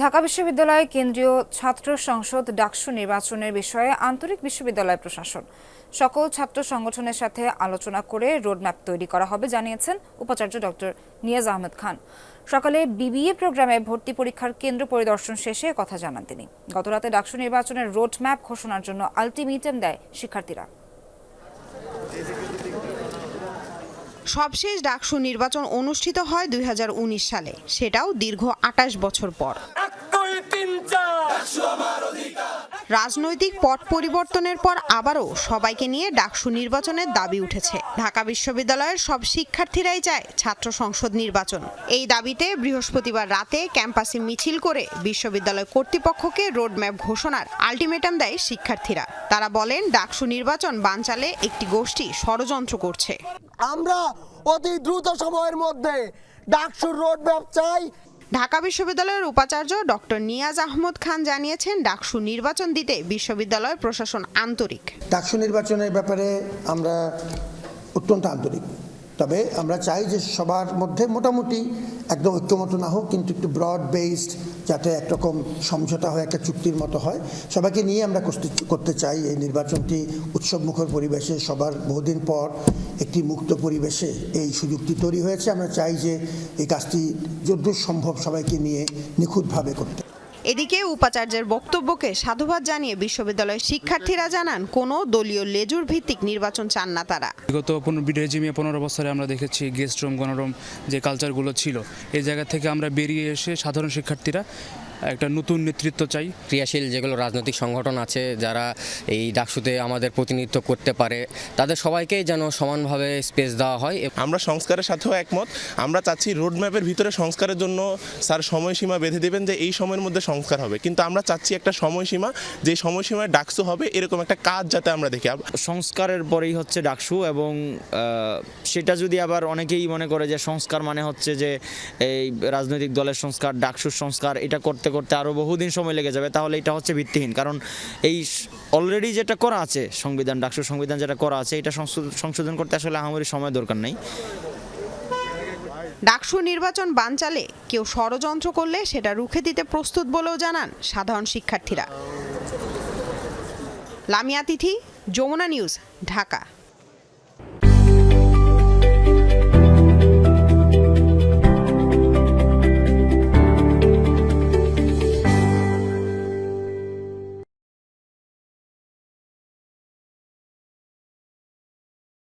ঢাকা বিশ্ববিদ্যালয় কেন্দ্রীয় ছাত্র সংসদ ডাকসু নির্বাচনের বিষয়ে আন্তরিক বিশ্ববিদ্যালয় প্রশাসন। সকল ছাত্র সংগঠনের সাথে আলোচনা করে রোডম্যাপ তৈরি করা হবে, জানিয়েছেন উপাচার্য ডক্টর নিয়াজ আহমেদ খান। সকালে বিবিএ প্রোগ্রামে ভর্তি পরীক্ষার কেন্দ্র পরিদর্শন শেষে কথা জানান তিনি। গতরাতে ডাকসু নির্বাচনের রোডম্যাপ ঘোষণার জন্য আলটিমেটাম দেয় শিক্ষার্থীরা। সবশেষ ডাকসু নির্বাচন অনুষ্ঠিত হয় দুই হাজার উনিশ সালে। সেটাও দীর্ঘ আটাশ বছর পর। রাজনৈতিক পট পরিবর্তনের পর আবারও সবাইকে নিয়ে ডাকসু নির্বাচনের দাবি উঠেছে। ঢাকা বিশ্ববিদ্যালয়ের সব শিক্ষার্থীরাই চায় ছাত্র সংসদ নির্বাচন। এই দাবিতে বৃহস্পতিবার রাতে ক্যাম্পাসে মিছিল করে বিশ্ববিদ্যালয় কর্তৃপক্ষকে রোডম্যাপ ঘোষণার আলটিমেটাম দেয় শিক্ষার্থীরা। তারা বলেন, ডাকসু নির্বাচন বানচালে একটি গোষ্ঠী ষড়যন্ত্র করছে। আমরা অতি দ্রুত সময়ের মধ্যে ডাকসুর রোড ম্যাপ চাই। ঢাকা বিশ্ববিদ্যালয়ের উপাচার্য ডক্টর নিয়াজ আহমদ খান জানিয়েছেন, ডাকসু নির্বাচন দিতে বিশ্ববিদ্যালয় প্রশাসন আন্তরিক। ডাকসু নির্বাচনের ব্যাপারে আমরা অত্যন্ত আন্তরিক। তবে আমরা চাই যে সবার মধ্যে মোটামুটি একদম ঐক্যমত না হোক, কিন্তু একটু ব্রড বেসড যাতে একরকম সমঝোতা হয়, একটা চুক্তির মতো হয়। সবাইকে নিয়ে আমরা করতে- চাই এই নির্বাচনটি উৎসবমুখর পরিবেশে, সবার বহুদিন পর একটি মুক্ত পরিবেশে এই সুযোগটি তৈরি হয়েছে। আমরা চাই যে এই কাজটি যদ্দূর সম্ভব সবাইকে নিয়ে নিখুঁতভাবে করতে। এদিকে উপাচার্যের বক্তব্যকে সাধুবাদ জানিয়ে বিশ্ববিদ্যালয়ের শিক্ষার্থীরা জানান, কোনো দলীয় লেজুর ভিত্তিক নির্বাচন চান না তারা। বিগত পনেরো রেজিমে পনেরো বছরে আমরা দেখেছি গেস্ট রুম, গণরুম যে কালচারগুলো ছিল, এই জায়গা থেকে আমরা বেরিয়ে এসে সাধারণ শিক্ষার্থীরা একটা নতুন নেতৃত্ব চাই। ক্রিয়াশীল যেগুলো রাজনৈতিক সংগঠন আছে যারা এই ডাকসুতে আমাদের প্রতিনিধিত্ব করতে পারে তাদের সবাইকেই যেন সমানভাবে স্পেস দেওয়া হয়। আমরা সংস্কারের সাথেও একমত। আমরা চাচ্ছি রোডম্যাপের ভিতরে সংস্কারের জন্য স্যার সময়সীমা বেঁধে দেবেন যে এই সময়ের মধ্যে সংস্কার হবে। কিন্তু আমরা চাচ্ছি একটা সময়সীমা যে সময়সীমায় ডাকসু হবে এরকম একটা কাজ যাতে আমরা দেখি। সংস্কারের পরেই হচ্ছে ডাকসু এবং সেটা যদি আবার অনেকেই মনে করে যে সংস্কার মানে হচ্ছে যে এই রাজনৈতিক দলের সংস্কার ডাকসুর সংস্কার এটা করতে করতে আরও বহুদিন সময় লেগে যাবে, তাহলে এটা হচ্ছে ভিত্তিহীন। কারণ এই অলরেডি যেটা করা আছে, সংবিধান ডাকসুর সংবিধান যেটা করা আছে, এটা সংশোধন করতে আসলে আহামরি সময় দরকার নেই। ডাকসু নির্বাচন বানচালে কেউ ষড়যন্ত্র করলে সেটা রুখে দিতে প্রস্তুত বলেও জানান সাধারণ শিক্ষার্থীরা। লামিয়া তিথি, যমুনা নিউজ, ঢাকা।